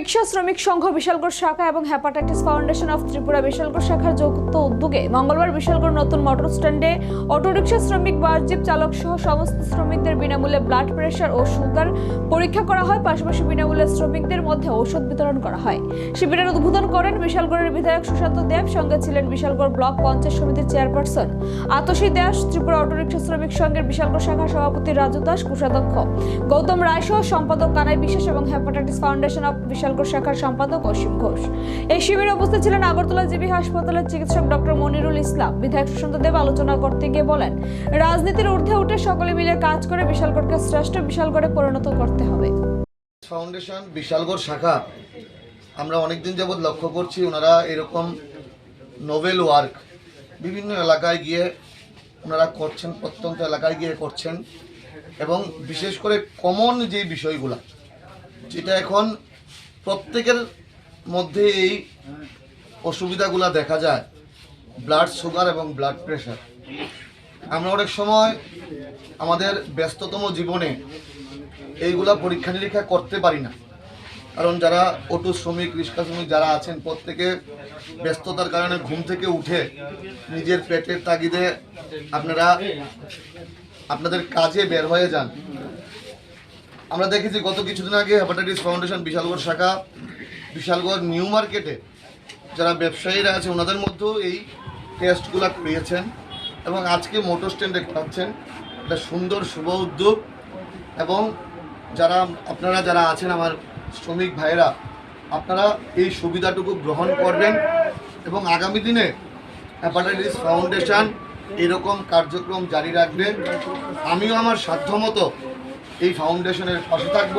রিক্সা শ্রমিক সংঘ বিশালগড় শাখা এবং hepatitis foundation of Tripura Bishalgarh শাখার যৌথ উদ্যোগে মঙ্গলবার বিশালগড় নতুন মোটর স্ট্যান্ডে অটোরিকশা শ্রমিক বাসজিপ চালক সহ সমস্ত শ্রমিকদের বিনামূল্যে ব্লাড প্রেশার ও সুগার পরীক্ষা করা হয়। পাশাপাশি বিনামূল্যে শ্রমিকদের মধ্যে ঔষধ বিতরণ করা হয়। শিবিরের উদ্বোধন করেন বিশালগড়ের বিধায়ক সুশান্ত দেব, সঙ্গে ছিলেন বিশালগড় ব্লক পঞ্চায়েত সমিতির চেয়ারপারসন আতসী দাস, ত্রিপুরা অটোরিকশা শ্রমিক সংঘের বিশালগড় শাখার সভাপতি রাজু দাস, কোষাধ্যক্ষ গৌতম রায় সহ সম্পাদক কানাই বিশ্বাস এবং হ্যাপাটাইটিস ফাউন্ডেশন অফ বিশালগড় শাখার সম্পাদক অসীম ঘোষ। এই শিবিরে উপস্থিত ছিলেন আগরতলা জিবি হাসপাতালের চিকিৎসক ডক্টর মনিরুল ইসলাম। বিধায়ক সুশান্ত দেব আলোচনা করতে গিয়ে বলেন, রাজনীতির ঊর্ধ্বে উঠে সকলে মিলে কাজ করে বিশালগড়কে শ্রেষ্ঠ বিশালগড়ে পরিণত করতে হবে। ফাউন্ডেশন বিশালগড় শাখা, আমরা অনেকদিন যাবৎ লক্ষ্য করছি ওনারা এরকম নোভেল ওয়ার্ক বিভিন্ন এলাকায় গিয়ে ওনারা করছেন, প্রত্যন্ত এলাকায় গিয়ে করছেন এবং বিশেষ করে কমন যে বিষয়গুলো, যেটা এখন প্রত্যেকের মধ্যে এই অসুবিধাগুলো দেখা যায়। ব্লাড সুগার এবং ব্লাড প্রেশার আমরা অনেক সময় আমাদের ব্যস্ততম জীবনে এইগুলা পরীক্ষা নিরীক্ষা করতে পারি না। কারণ যারা অটো শ্রমিক, রিক্সা শ্রমিক যারা আছেন, প্রত্যেকে ব্যস্ততার কারণে ঘুম থেকে উঠে নিজের পেটের তাগিদে আপনারা আপনাদের কাজে বের হয়ে যান। আমরা দেখেছি গত কিছুদিন আগে হেপাটাইটিস ফাউন্ডেশন বিশালগড় শাখা, বিশালগড় নিউ মার্কেটে যারা ব্যবসায়ীরা আছে, ওনাদের মধ্যেও এই টেস্টগুলো পেয়েছেন এবং আজকে মোটর স্ট্যান্ডে করাচ্ছেন। একটা সুন্দর, শুভ উদ্যোগ এবং যারা, আপনারা যারা আছেন আমার শ্রমিক ভাইরা আপনারা এই সুবিধাটুকু গ্রহণ করবেন এবং আগামী দিনে হ্যাপাটাইটিস ফাউন্ডেশন এরকম কার্যক্রম জারি রাখবে। আমিও আমার সাধ্যমতো এই ফাউন্ডেশনের পাশে থাকব।